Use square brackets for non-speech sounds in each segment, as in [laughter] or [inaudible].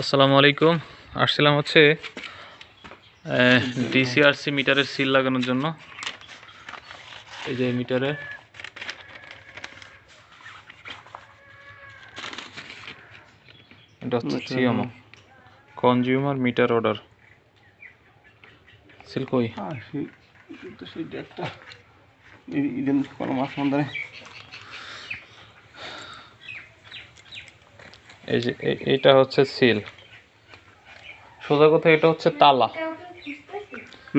আসসালামু আলাইকুম। আসছিলাম হচ্ছে ডিসিআরসি মিটারের সিল লাগানোর জন্য। এই যে মিটারে এটা হচ্ছে CMO consumer meter order seal কই? আর একটা ইডেন কোনো মাস মন্দারে এই যে এটা হচ্ছে সিল। সোজা কথা এটা হচ্ছে তালা।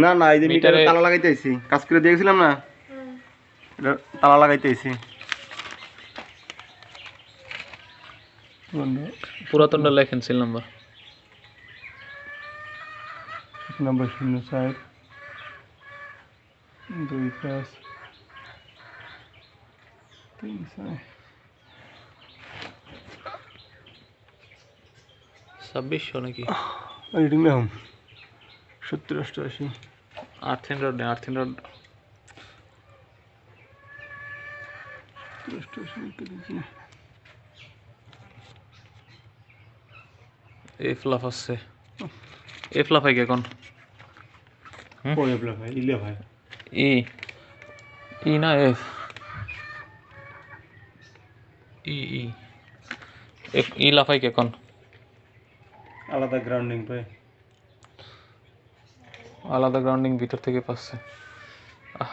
না না এই যে মিটারে তালা লাগাইতে আইছি কাজ করে দিয়েছিলাম না? এটা তালা লাগাইতে আইছি পুরাতনটা লেখেন সিল নাম্বার। নম্বর শূন্য চার। দুই পাঁচ। তিন ছয় ছাব্বিশশো নাকি? রিডিং না সত্তর অষ্টআশি। আর্থিন রোড আর্থিন রোড। অষ্টআশি দেখছি এ ফ্লাফ আসছে। এ কি এখন। হুম? ওই ইলে ভাই ই ই। না এফ। ই ই। ই লাফাই কে এখন। আলাদা গ্রাউন্ডিং ভাই। আলাদা গ্রাউন্ডিং ভিতর থেকে পাচ্ছে।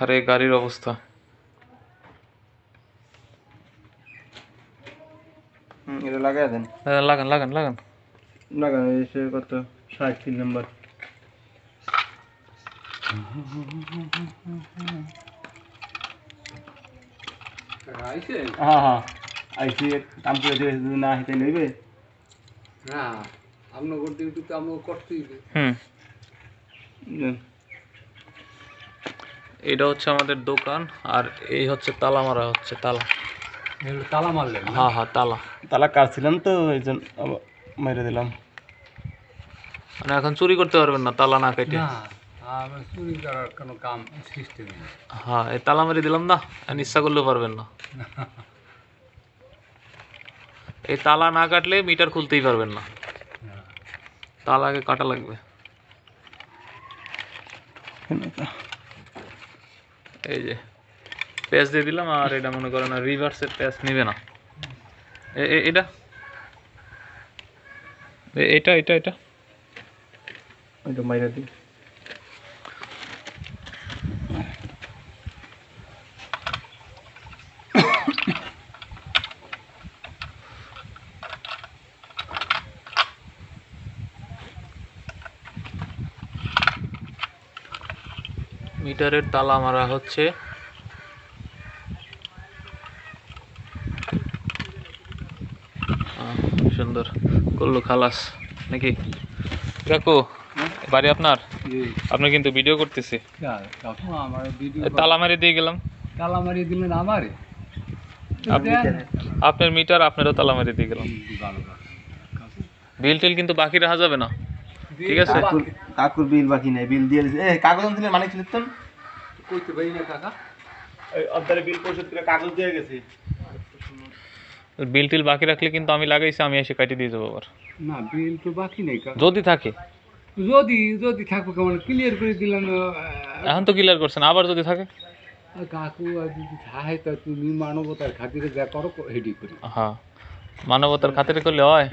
আরে গাড়ির অবস্থা। হুম এটা লাগাই দেন। হ্যাঁ, লাগান লাগান লাগান। লাগান এসে কত? ষাট তিন নম্বর। হ্যাঁ হ্যাঁ। আইসি কাম করে দিয়ে না হেঁটে হুম। এটা হচ্ছে আমাদের দোকান আর এই হচ্ছে তালা মারা হচ্ছে তালা। তালা মারলেন হ্যাঁ হ্যাঁ তালা। তালা কাটছিলাম তো এই জন্য মেরে দিলাম। মানে এখন চুরি করতে পারবেন না তালা না কেটে। চুরি করার কোনো কাম সিস্টেম নেই। হ্যাঁ এই তালা মেরে দিলাম না ইচ্ছা করলেও পারবেন না। [laughs] এই তালা না কাটলে মিটার খুলতেই পারবেন না। তালা আগে কাটা লাগবে। এই যে প্যাচ দিয়ে দিলাম, আর এটা মনে করেন রিভার্সের প্যাচ নেবে না। এটা? এ- এটা এটা এটা? মাইরা দিই। মিটারের তালা মারা হচ্ছে। সুন্দর। করল খালাস। নাকি? কাকু বাড়ি আপনার? আপনি কিন্তু ভিডিও করতেছি। তালা মারি দিয়ে গেলাম। তালা মারিয়ে দিলেন আমারে? আপনার মিটার আপনারও তালা মারি দিয়ে গেলাম। বিল টিল কিন্তু বাকি রাখা যাবে না। ঠিক আছে। কাকুর বিল বাকি নাই বিল দিয়ে দিছে। এ কাগজ আনছিলেন মানে ছিল তো? কইতে পারি না কাকা। ওই অর্ধারে বিল পরিশোধ করে কাগজ দিয়ে গেছে। বিল টিল বাকি রাখলে কিন্তু আমি লাগাইছি আমি এসে কাটি দিয়ে যাব আবার। না বিল তো বাকি নেই যদি থাকে। যদি যদি থাকব কেমন? ক্লিয়ার করে দিলাম এখন তো ক্লিয়ার করছেন আবার যদি থাকে। কাকু আর যদি থাকে তা তুমি মানবতার খাতিরে যা করো হেডি করি। হ্যাঁ। মানবতার খাতিরে করলে হয়।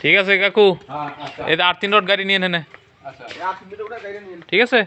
ঠিক আছে কাকু আচ্ছা এই আট তিন রোড গাড়ি নিয়ে নেনে আচ্ছা ঠিক আছে